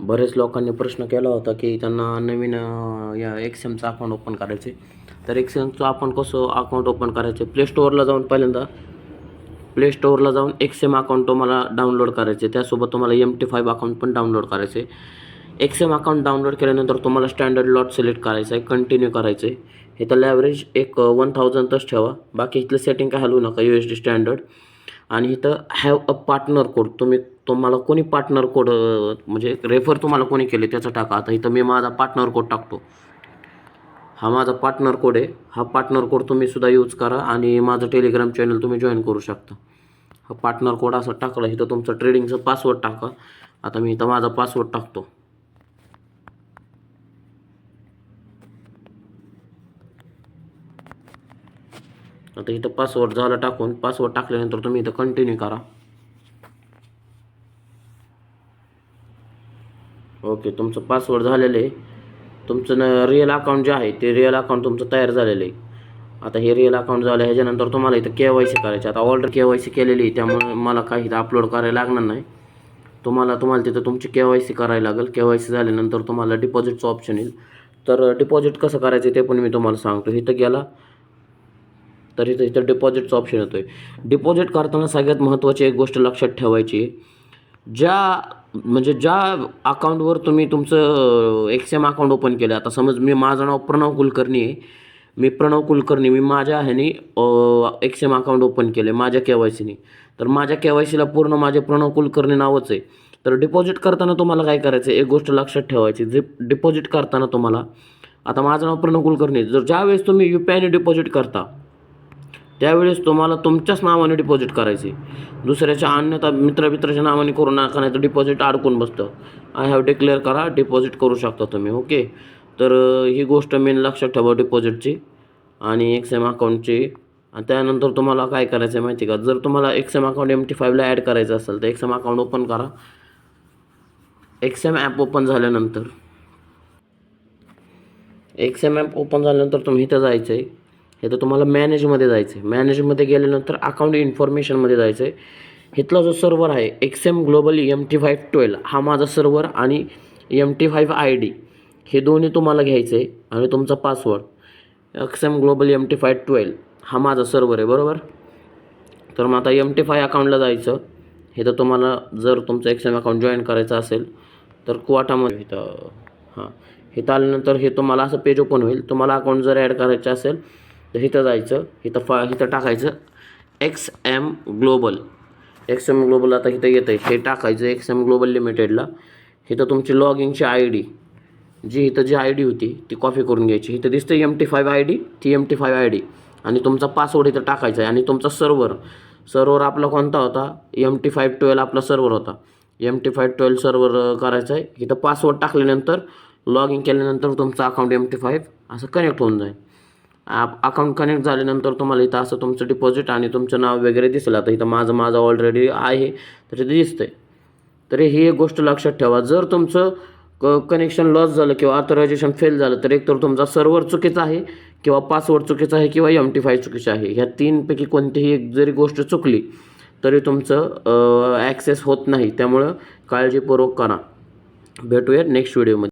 बरेच लोकांनी प्रश्न केला होता की त्यांना नवीन या एक्सएमचं अकाउंट ओपन करायचे तर एक्सएमचं आपण कसं अकाउंट ओपन करायचे प्ले स्टोअरला जाऊन पहिल्यांदा प्ले स्टोअरला जाऊन एक्सएम अकाउंट तुम्हाला डाउनलोड करायचे त्यासोबत तुम्हाला एम टी फाईव्ह अकाउंट पण डाउनलोड करायचे एक्सएम अकाउंट डाउनलोड केल्यानंतर तुम्हाला स्टँडर्ड लॉट सिलेक्ट करायचं आहे कंटिन्यू करायचं आहे इथं लॅव्हरेज एक वन थाउजंडच ठेवा. बाकी इथलं सेटिंग काय हलवू नका यू एस डी स्टँडर्ड आणि इथं हॅव अ पार्टनर कोड तुम्ही तुम्हाला कोणी पार्टनर कोड म्हणजे रेफर तुम्हाला कोणी केले त्याचं टाका. आता इथं मी माझा पार्टनर कोड टाकतो. हा माझा पार्टनर कोड आहे. हा पार्टनर कोड तुम्ही सुद्धा यूज करा आणि माझं टेलिग्राम चॅनल तुम्ही जॉईन करू शकता. हा पार्टनर कोड असा टाकला इथं तुमचं ट्रेडिंगचं पासवर्ड टाका. आता मी इथं माझा पासवर्ड टाकतो. आता इथं पासवर्ड झाला टाकून पासवर्ड टाकल्यानंतर तुम्ही इथं कंटिन्यू करा. ओके तुमचं पासवर्ड झालेलं आहे. तुमचं न रिअल अकाउंट जे आहे ते रिअल अकाउंट तुमचं तयार झालेलं आहे. आता हे रिअल अकाउंट झालं ह्याच्यानंतर तुम्हाला इथं के वाय सी करायचे आता ऑर्डर के वाय सी केलेली आहे त्यामुळे मला काही इथं अपलोड करायला लागणार नाही. तुम्हाला तुम्हाला तिथं तुमची के वाय सी करायला लागेल. के वाय सी झाल्यानंतर तुम्हाला डिपॉझिटचं ऑप्शन येईल. तर डिपॉझिट कसं करायचं ते पण मी तुम्हाला सांगतो. इथं गेला तर इथं इथं डिपॉझिटचं ऑप्शन येतो आहे डिपॉझिट करताना सगळ्यात महत्त्वाची एक गोष्ट लक्षात ठेवायची आहे. ज्या म्हणजे ज्या अकाउंटवर तुम्ही तुमचं एक्सएम अकाउंट ओपन केलं आता समज मी माझं नाव प्रणव कुलकर्णी आहे. मी प्रणव कुलकर्णी मी माझ्या ह्याने एक्सएम अकाउंट ओपन केलं आहे माझ्या के वाय सीने. तर माझ्या के वाय सीला पूर्ण माझे प्रणव कुलकर्णी नावच आहे. तर डिपॉझिट करताना तुम्हाला काय करायचं आहे एक गोष्ट लक्षात ठेवायची जे डिपॉझिट करताना तुम्हाला आता माझं नाव प्रणव कुलकर्णी जर ज्यावेळेस तुम्ही यू पी आयने डिपॉझिट करता त्यावेळेस तुम्हाला तुमच्याच नावाने डिपॉझिट करायचे. दुसऱ्याच्या अन्यथा मित्रमित्राच्या नावाने करू नका नाही तर डिपॉझिट अडकून बसतं. आय हॅव डिक्लेअर करा डिपॉझिट करू शकता तुम्ही ओके तर ही गोष्ट मेन लक्षात ठेवा डिपॉझिटची आणि एक्सएम अकाउंटची आणि त्यानंतर तुम्हाला काय करायचं आहे माहिती आहे का? जर तुम्हाला एक्सेम अकाउंट एम टी फाईव्हला ॲड करायचं असेल तर एक्सेम अकाउंट ओपन करा. एक्सएम ॲप ओपन झाल्यानंतर. एक्सएम ॲप ओपन झाल्यानंतर तुम्ही इथं जायचं आहे हे तर तुम्हाला मॅनेजमध्ये जायचं आहे मॅनेजमध्ये गेल्यानंतर अकाउंट इन्फॉर्मेशनमध्ये जायचं आहे इथला जो सर्वर आहे XM global M T five twelve हा माझा सर्वर आणि M T five I D हे दोन्ही तुम्हाला घ्यायचं आहे आणि तुमचा password XM global M T five twelve हा माझा सर्वर आहे बरोबर? तर मग आता एम टी फाय अकाउंटला जायचं. हे तर तुम्हाला जर तुमचं एक्सएम अकाउंट जॉईन करायचं असेल तर क्वाटामध्ये इथं हां. इथं आल्यानंतर हे तुम्हाला असं पेज ओपन होईल. तुम्हाला अकाउंट जर ॲड करायचं असेल तर इथं जायचं इथं फा इथं टाकायचं. X M global X M global आता इथं येतं आहे हे टाकायचं एक्स एम ग्लोबल लिमिटेडला इथं तुमची लॉग इनची आय डी जी इथं जी आय डी होती ती कॉपी करून घ्यायची. इथं दिसतं M T five I D ती M T five I D आणि तुमचा पासवर्ड इथं टाकायचा आहे. आणि तुमचा सर्वर सर्वर आपला कोणता होता? एम टी फाईव्ह ट्वेल्व आपला सर्वर होता. M T five twelve server करायचा आहे. इथं पासवर्ड टाकल्यानंतर लॉग इन केल्यानंतर तुमचं अकाउंट एम टी फाईव्ह असं कनेक्ट होऊन जाईल. अकाउंट कनेक्ट झाल्यानंतर तुम्हाला इथं असं तुमचं डिपॉझिट आणि तुमचं नाव वगैरे दिसेल. आता इथं माझं माझं ऑलरेडी आहे तर ते आहे तर ही एक गोष्ट लक्षात ठेवा. जर तुमचं क कनेक्शन लॉस झालं किंवा ऑथरायझेशन फेल झालं तर एकतर तुमचा सर्व्हर चुकीचा आहे किंवा पासवर्ड चुकीचा आहे किंवा एम टी फाय चुकीचं आहे. ह्या तीनपैकी कोणतीही एक जरी गोष्ट चुकली तरी तुमचं ॲक्सेस होत नाही. त्यामुळं काळजीपूर्वक करा. भेटूया नेक्स्ट व्हिडिओमध्ये